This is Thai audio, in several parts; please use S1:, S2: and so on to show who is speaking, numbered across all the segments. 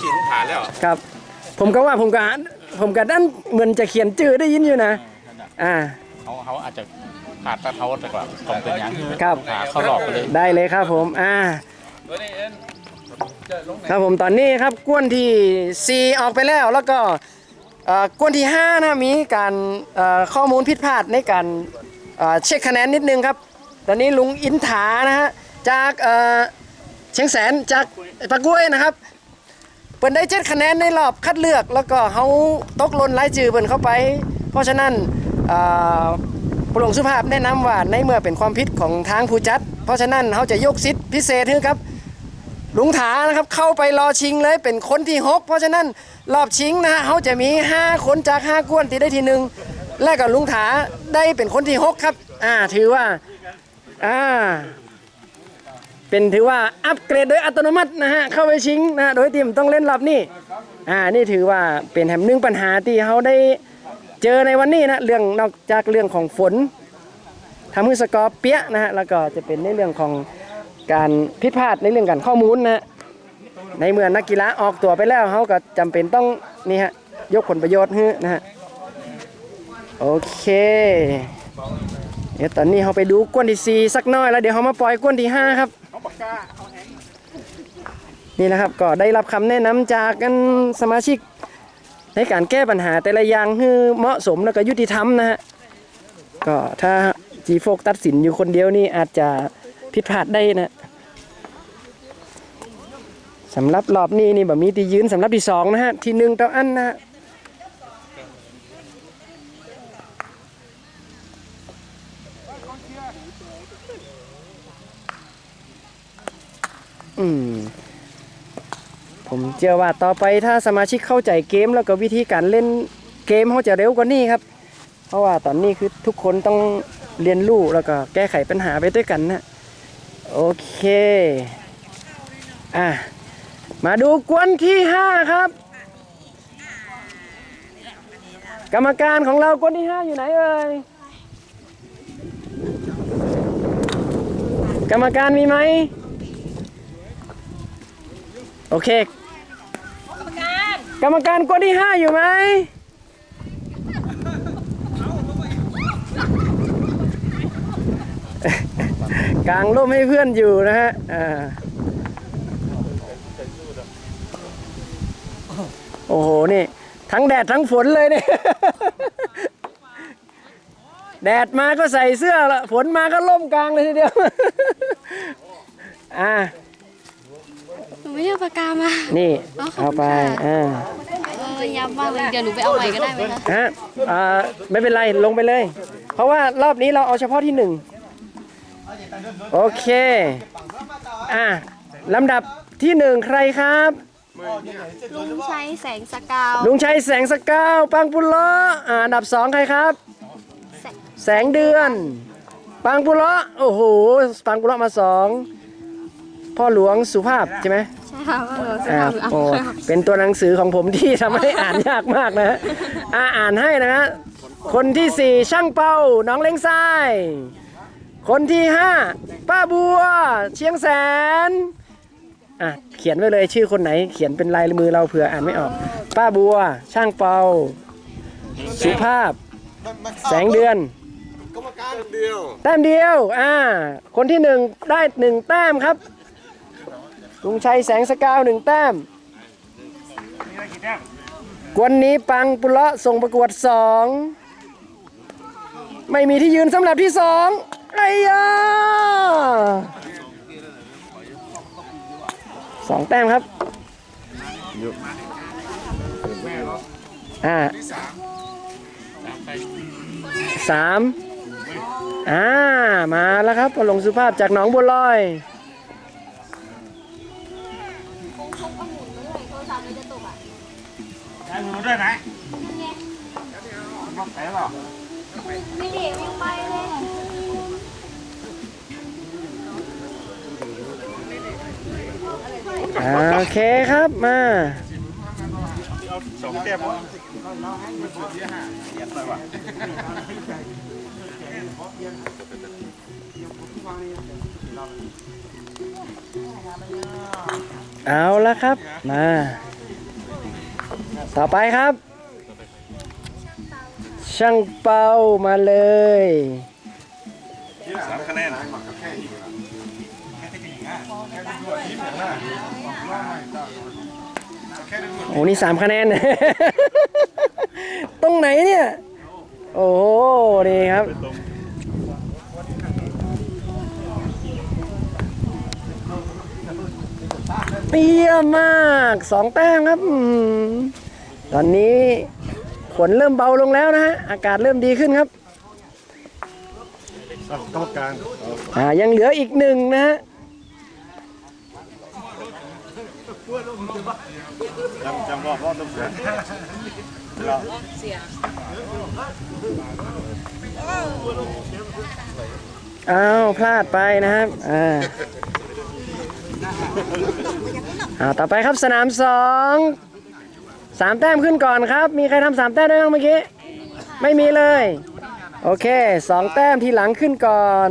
S1: ชื่อลุงฐานแล้ว
S2: ครับ ผมก็ว่าผมก็ผมก็ด้านเหมือนจะเขียนจื่อได้ยินอยู่นะ อ่า
S1: เขาเขาอาจจะขาดตะเขาแต่กว่าต้องเป็นอย่างที่
S2: ครับ
S1: ขาเขาหลอกไปเลย
S2: ได้เลยครับผม อ่า ครับผมตอนนี้ครับกวนที่ 4 ออกไปแล้วแล้วก็เอ่อกวนที่ 5 นะมีการเอ่อข้อมูลผิดพลาดในการเอ่อเช็คคะแนนนิดนึงครับ ตอนนี้ลุงอินถานะฮะจากเอ่อเชียงแสนจากปะกล้วยนะครับ เปิดได้เจ็ดคะแนนในรอบคัดเลือกแล้วก็เขาตกลนรายจื่อเปินเข้าไป เพราะฉะนั้นเอ่องสุภาพแนะนำว่าในเมื่อเป็นความผิดของทางผู้จัด เพราะฉะนั้นเขาจะยกสิทธิพิเศษให้ครับลุงถานะครับเข้าไปรอชิงเลยเป็นคนที่ 6 เพราะฉะนั้นรอบชิงนะฮะเขาจะมี 5 คนจาก 5กวนที่ได้ทีหนึ่งและกับลุงถาได้เป็นคนที่ 6 ครับ อ่าถือว่าอ่า เป็นถือว่าอัปเกรดโดยอัตโนมัตินะฮะเข้าไปชิงนะโดยทีมต้องเล่นรอบนี้อ่านี่ถือว่าเป็นแหมหนึ่งปัญหาที่เขาได้เจอในวันนี้นะเรื่องนอกจากเรื่องของฝนทำให้สกอร์เปี้ยนะฮะแล้วก็จะเป็นในเรื่องของการผิดพลาดในเรื่องการข้อมูลนะในเมื่อนักกีฬาออกตัวไปแล้วเขาก็จำเป็นต้องนี่ฮะยกผลประโยชน์ให้นะฮะโอเคเดี๋ยวตอนนี้เขาไปดูกวนที่4สักน้อยแล้วเดี๋ยวเขามาปล่อยกวนที่ 5 ครับ นี่นะครับก็ได้รับคำแนะนำจากกันสมาชิก ในการแก้ปัญหาแต่ละอย่างให้เหมาะสมแล้วก็ยุติธรรมนะฮะก็ถ้าจีโฟกตัดสินอยู่คนเดียวนี่อาจจะผิดพลาดได้นะสำหรับรอบนี้นี่แบบมีตียืนสำหรับที่สองนะฮะที่หนึ่งต่ออันนะ อืมผมเชื่อว่าต่อไปถ้าสมาชิกเข้าใจเกมแล้วก็วิธีการเล่นเกมเขาจะเร็วกว่านี้ครับ เพราะว่าตอนนี้คือทุกคนต้องเรียนรู้แล้วก็แก้ไขปัญหาไปด้วยกันนะโอเคอะมาดูกวนที่ 5 ครับ กรรมการของเรากวนที่ 5 อยู่ไหนเอ่ยกรรมการมีไหม โอเค กรรมการกวนที่5อยู่ไหมกลางร่มให้เพื่อนอยู่นะฮะอ่าโอ้โห นี่ ทั้งแดดทั้งฝนเลยเนี่ยแดดมาก็ใส่เสื้อละฝนมาก็ล่มกลางเลยทีเดียว อ่า
S3: หนู ไม่ได้เอาปากกามา
S2: นี่
S3: อ๋อขอบ
S2: เอา
S3: คุณ
S2: ไป
S3: ค่ะ
S2: อ่า
S3: เออยับมากเลยเดี๋ยวหนูไปเอาใหม่ก็ได้ไหมคะ
S2: ฮะอ่าไม่เป็นไรลงไปเลย เพราะว่ารอบนี้เราเอาเฉพาะที่หนึ่งโอเคอะลำดับที่หนึ่งใครครับ
S3: ลุงชัยแสงสกาว
S2: ลุงชัยแสงสกาวปังปุโระอ่าอันดับสองใครครับ แสงเดือน ปังปุโระโอ้โหปังปุโระมาสองพ่อหลวงสุภาพใช่ไหม
S3: ใช่ค่ะว่าเราจะ
S2: อ่า
S3: ทำ
S2: โอ้
S3: อะไร
S2: เป็นตัวหนังสือของผมที่ทำให้อ่านยากมากนะฮะอ่าอ่านให้นะฮะคนที่สี่ช่างเป้าน้องเล้งทราย คนที่ห้าป้าบัว เชียงแสนอะเขียนไว้เลยชื่อคนไหน เขียนเป็นลายมือเราเผื่ออ่านไม่ออก ป้าบัว ช่างเปาสุภาพ แสงเดือน
S4: กรรมการเดียว
S2: แต้มเดียว อ่า คนที่หนึ่งได้หนึ่งแต้มครับ ลุงชัยแสงสกาวหนึ่งแต้ม กวนนี้ปังปุระส่งประกวดสองไม่มีที่ยืนสำหรับที่สองไอ้ยาสองแต้มครับอ่าสามอ่า มาแล้วครับพลงสุภาพจากหนองบัวลอย
S1: ได้มือด้วยไหมบอกไหนหรอ
S3: ไม่เด็กยังไปเลย
S2: อ่าโอเคครับมา
S1: สองเต็ม
S2: เเอาละครับ มา ต่อไปครับ ช่างเปามาเลย
S1: สามคะแนน
S2: โอ้นี่สามคะแนน ตรงไหนเนี่ย โอ้โหนี่ครับ เปี้ยมมากสองแต้มครับ ตอนนี้ฝนเริ่มเบาลงแล้วนะฮะ อากาศเริ่มดีขึ้นครับ
S4: กรรมการ
S2: อ่ายังเหลืออีกหนึ่งนะฮะ
S4: จำจำรอบรอบต้องเสีย
S2: อ้าวพลาดไปนะครับ อ่า อ่าต่อไปครับสนามสองสามแต้มขึ้นก่อนครับ มีใครทำสามแต้มได้บ้างเมื่อกี้ ไม่มีเลย โอเคสองแต้มทีหลังขึ้นก่อน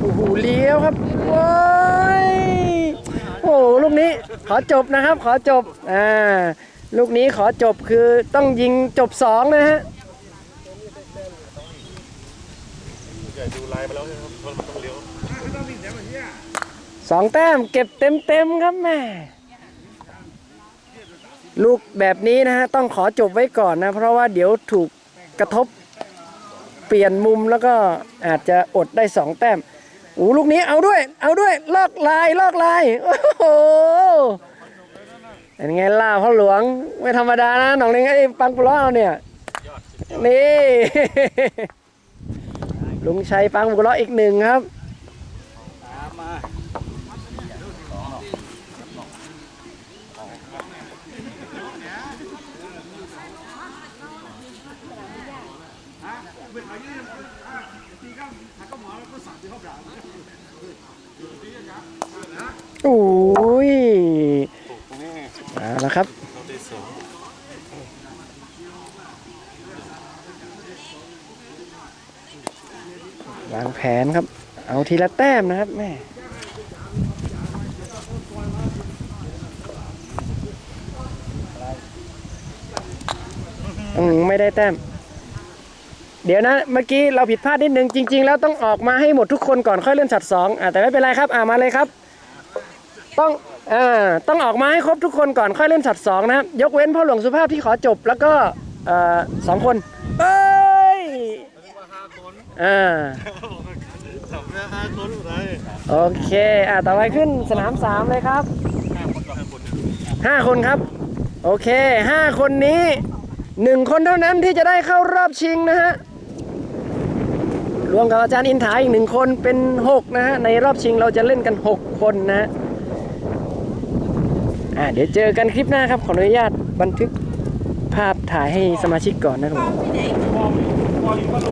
S2: โอ้โห เลี้ยวครับว้ายโอ้โหลูกนี้ขอจบนะครับ ขอจบอ่าลูกนี้ขอจบคือต้องยิงจบสองนะฮะ
S4: ดูลายมาแล้วครับมันต้องเลี้ยว
S2: สองแต้มเก็บเต็มเต็มครับแม่ลูกแบบนี้นะฮะต้องขอจบไว้ก่อนนะ เพราะว่าเดี๋ยวถูกกระทบเปลี่ยนมุมแล้วก็อาจจะอดได้สองแต้ม โอ้ลูกนี้เอาด้วย เอาด้วยลอกลายลอกลายโอ้โหเป็นไงล่าพ่อหลวงไม่ธรรมดานะหนองเลงไอ้ปังปุล้อเราเนี่ยนี่ลุงชัยปังปุร้ออีกหนึ่งครับ โอ้ย เอาละครับวางแผนครับ เอาทีละแต้มนะครับแม่ไม่ได้แต้ม เดี๋ยวนะ เมื่อกี้เราผิดพลาดนิดนึงจริง ๆ แล้วต้องออกมาให้หมดทุกคนก่อนค่อยเล่นฉัดสองอ่าแต่ไม่เป็นไรครับ อ่ามาเลยครับ ต้อง อ่าต้องออกมาให้ครบทุกคนก่อนค่อยเล่นฉัดสองนะครับ ยกเว้นพ่อหลวงสุภาพที่ขอจบแล้วก็เอ่อสองคนเอ้ยอ่า
S4: สำนักงาคนไร
S2: โอเคอ่าต่อไปขึ้นสนามสามเลยครับห้าคนครับ โอเคห้าคนนี้หนึ่งคนเท่านั้นที่จะได้เข้ารอบชิงนะฮะรวมกับอาจารย์อินถาอีกหนึ่งคนเป็นหกนะฮะ ในรอบชิงเราจะเล่นกันหกคนนะฮะ อ่าเดี๋ยวเจอกันคลิปหน้าครับ ขออนุญาตบันทึกภาพถ่ายให้สมาชิกก่อนนะครับ